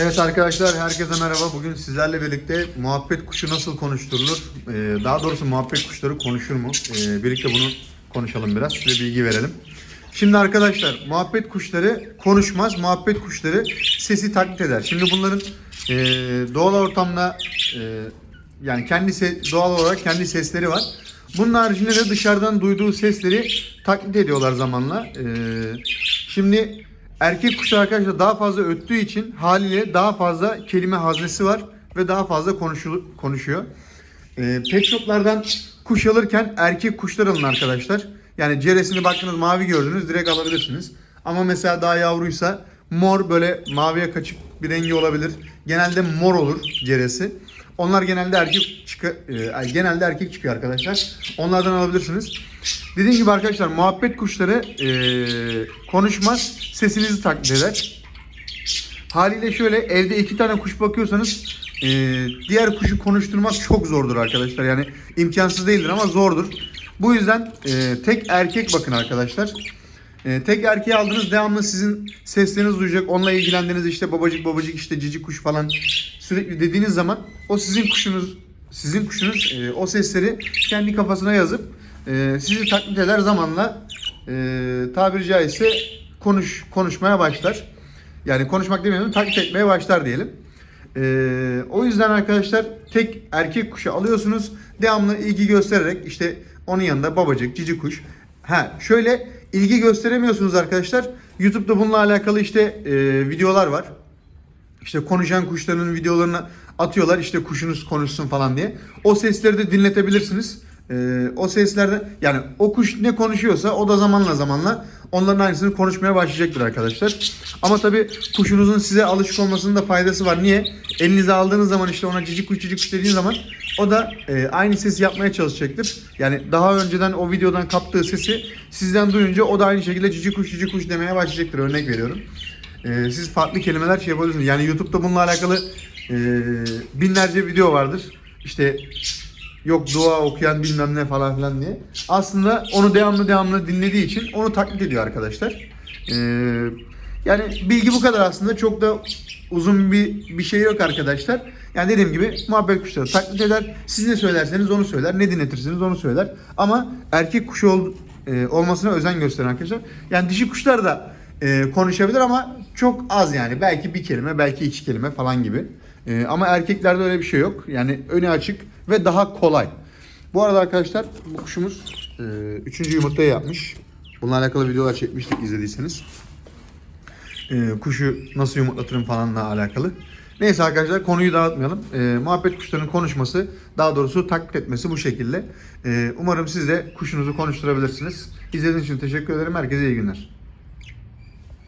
Evet arkadaşlar herkese merhaba. Bugün sizlerle birlikte muhabbet kuşu nasıl konuşturulur? Ee, daha doğrusu muhabbet kuşları konuşur mu? Ee, birlikte bunu konuşalım biraz. Size bilgi verelim. Şimdi arkadaşlar muhabbet kuşları konuşmaz. Muhabbet kuşları sesi taklit eder. Şimdi bunların e, doğal ortamda e, yani kendi doğal olarak kendi sesleri var. Bunun haricinde de dışarıdan duyduğu sesleri taklit ediyorlar zamanla. Ee, şimdi erkek kuşlar arkadaşlar daha fazla öttüğü için haliyle daha fazla kelime haznesi var ve daha fazla konuşul- konuşuyor. Ee, pet shoplardan kuş alırken erkek kuşlar alın arkadaşlar. Yani ceresini baktınız mavi gördünüz direkt alabilirsiniz. Ama mesela daha yavruysa mor böyle maviye kaçık bir rengi olabilir. Genelde mor olur ceresi. Onlar genelde erkek çıkı, e, genelde erkek çıkıyor arkadaşlar. Onlardan alabilirsiniz. Dediğim gibi arkadaşlar muhabbet kuşları e, konuşmaz, sesinizi taklit eder. Haliyle şöyle evde iki tane kuş bakıyorsanız e, diğer kuşu konuşturmak çok zordur arkadaşlar. Yani imkansız değildir ama zordur. Bu yüzden e, tek erkek bakın arkadaşlar. E, tek erkeği aldınız devamlı sizin sesleriniz duyacak. Onunla ilgilendiğiniz işte babacık babacık işte cici kuş falan sürekli dediğiniz zaman o sizin kuşunuz sizin kuşunuz e, o sesleri kendi kafasına yazıp e, sizi taklit eder zamanla e, tabiri caizse konuş konuşmaya başlar. Yani konuşmak demeyelim taklit etmeye başlar diyelim. Ee, o yüzden arkadaşlar tek erkek kuşu alıyorsunuz. Devamlı ilgi göstererek işte onun yanında babacık, cici kuş. Ha şöyle ilgi gösteremiyorsunuz arkadaşlar. YouTube'da bununla alakalı işte e, videolar var. İşte konuşan kuşların videolarını atıyorlar işte kuşunuz konuşsun falan diye. O sesleri de dinletebilirsiniz. Ee, o seslerde yani o kuş ne konuşuyorsa o da zamanla zamanla onların aynısını konuşmaya başlayacaktır arkadaşlar. Ama tabi kuşunuzun size alışık olmasının da faydası var. Niye? Elinize aldığınız zaman işte ona cici kuş cici kuş dediğiniz zaman o da e, aynı sesi yapmaya çalışacaktır. Yani daha önceden o videodan kaptığı sesi sizden duyunca o da aynı şekilde cici kuş cici kuş demeye başlayacaktır. Örnek veriyorum. Ee, siz farklı kelimeler şey yapabilirsiniz. Yani YouTube'da bununla alakalı e, binlerce video vardır. İşte yok dua okuyan bilmem ne falan filan diye. Aslında onu devamlı devamlı dinlediği için onu taklit ediyor arkadaşlar. Ee, yani bilgi bu kadar aslında. Çok da uzun bir bir şey yok arkadaşlar. Yani dediğim gibi muhabbet kuşları taklit eder. Siz ne söylerseniz onu söyler. Ne dinletirsiniz onu söyler. Ama erkek kuşu ol, e, olmasına özen gösterin arkadaşlar. Yani dişi kuşlar da e, konuşabilir ama çok az yani. Belki bir kelime, belki iki kelime falan gibi. E, ama erkeklerde öyle bir şey yok. Yani önü açık ve daha kolay. Bu arada arkadaşlar bu kuşumuz e, üçüncü yumurtayı yapmış. Bununla alakalı videolar çekmiştik izlediyseniz. E, kuşu nasıl yumurtlatırım falanla alakalı. Neyse arkadaşlar konuyu dağıtmayalım. E, muhabbet kuşlarının konuşması, daha doğrusu taklit etmesi bu şekilde. E, umarım siz de kuşunuzu konuşturabilirsiniz. İzlediğiniz için teşekkür ederim. Herkese iyi günler.